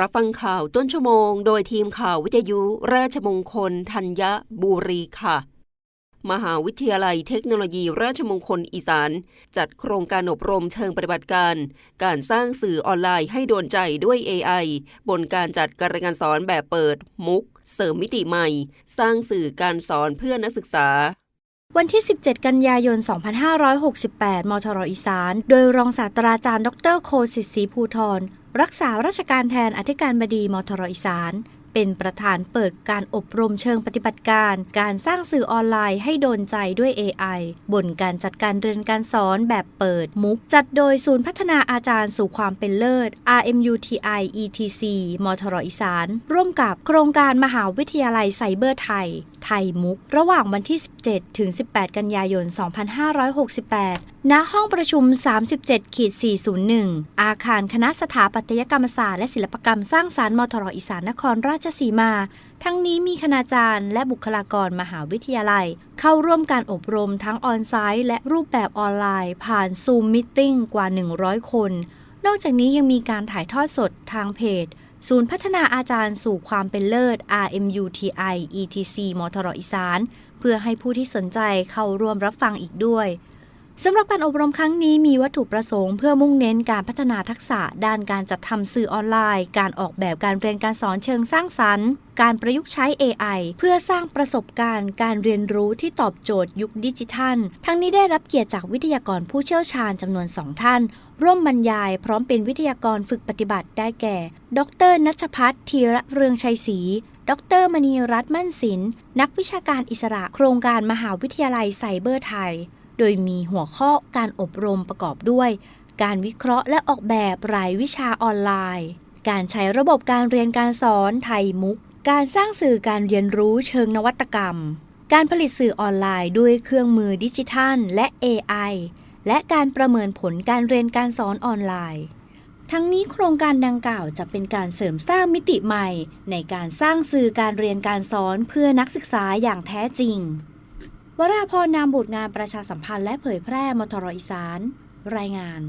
รับฟังข่าวต้นชั่วโมง โดยทีมข่าววิทยุราชมงคลธัญบุรีค่ะ มหาวิทยาลัยเทคโนโลยีราชมงคลอีสาน จัดโครงการอบรมเชิงปฏิบัติการ การสร้างสื่อออนไลน์ให้โดนใจด้วย AI บนการจัดการเรียนการสอนแบบเปิดมุก เสริมมิติใหม่ สร้างสื่อการสอนเพื่อนักศึกษา วันที่ 17 กันยายน 2568 มทรอีสาน โดยรองศาสตราจารย์ ดร โคสิทธิ์ศรีภูทร รักษาราชการแทนอธิการบดี มทรอีสาน เป็นประธานเปิดการอบรมเชิงปฏิบัติการ การสร้างสื่อออนไลน์ให้โดนใจด้วย AI บนการจัดการเรียนการสอนแบบเปิดมุก จัดโดยศูนย์พัฒนาอาจารย์สู่ความเป็นเลิศ RMUTI ETC มทรอีสาน ร่วมกับโครงการมหาวิทยาลัยไซเบอร์ไทย ไทยมุก ระหว่างวันที่ 17 ถึง 18 กันยายน 2568 ณ ห้องประชุม 37ขีด401 อาคารคณะสถาปัตยกรรมศาสตร์และศิลปกรรมสร้างสารรค์มทรอีสานนครราชสีมา ทั้งนี้มีคณาจารย์และบุคลากรมหาวิทยาลัย เข้าร่วมการอบรมทั้งออนไซต์และรูปแบบออนไลน์ ผ่านซูมมิทติ้งกว่า 100 คน นอกจากนี้ยังมีการถ่ายทอดสดทางเพจ ศูนย์พัฒนาอาจารย์สู่ความเป็นเลิศ RMUTI ETC มทรอีสาน เพื่อให้ผู้ที่สนใจเข้าร่วมรับฟังอีกด้วย สำหรับการอบรมครั้งนี้มีวัตถุประสงค์เพื่อมุ่งเน้นการพัฒนาทักษะด้านการจัดทำสื่อออนไลน์ การออกแบบการเรียนการสอนเชิงสร้างสรรค์ การประยุกต์ใช้ AI เพื่อสร้างประสบการณ์ การเรียนรู้ที่ตอบโจทย์ยุคดิจิทัล ทั้งนี้ได้รับเกียรติจากวิทยากรผู้เชี่ยวชาญจำนวนสองท่าน ร่วมบรรยาย พร้อมเป็นวิทยากรฝึกปฏิบัติได้แก่ ดรนัชพัฒน์ธีระเรืองชัยศรีดรมณีรัตน์มั่นศิลป์นักวิชาการอิสระโครงการมหาวิทยาลัยไซเบอร์ไทย โดยมีหัวข้อการอบรมประกอบด้วย การวิเคราะห์และออกแบบรายวิชาออนไลน์ การใช้ระบบการเรียนการสอนไทยมุก การสร้างสื่อการเรียนรู้เชิงนวัตกรรม การผลิตสื่อออนไลน์ด้วยเครื่องมือดิจิทัล และ AI และการประเมินผลการเรียนการสอนออนไลน์ ทั้งนี้โครงการดังกล่าวจะเป็นการเสริมสร้างมิติใหม่ ในการสร้างสื่อการเรียนการสอนเพื่อนักศึกษาอย่างแท้จริง วราพรนามบุตรงานประชาสัมพันธ์และเผยแพร่มทรอีสาน รายงาน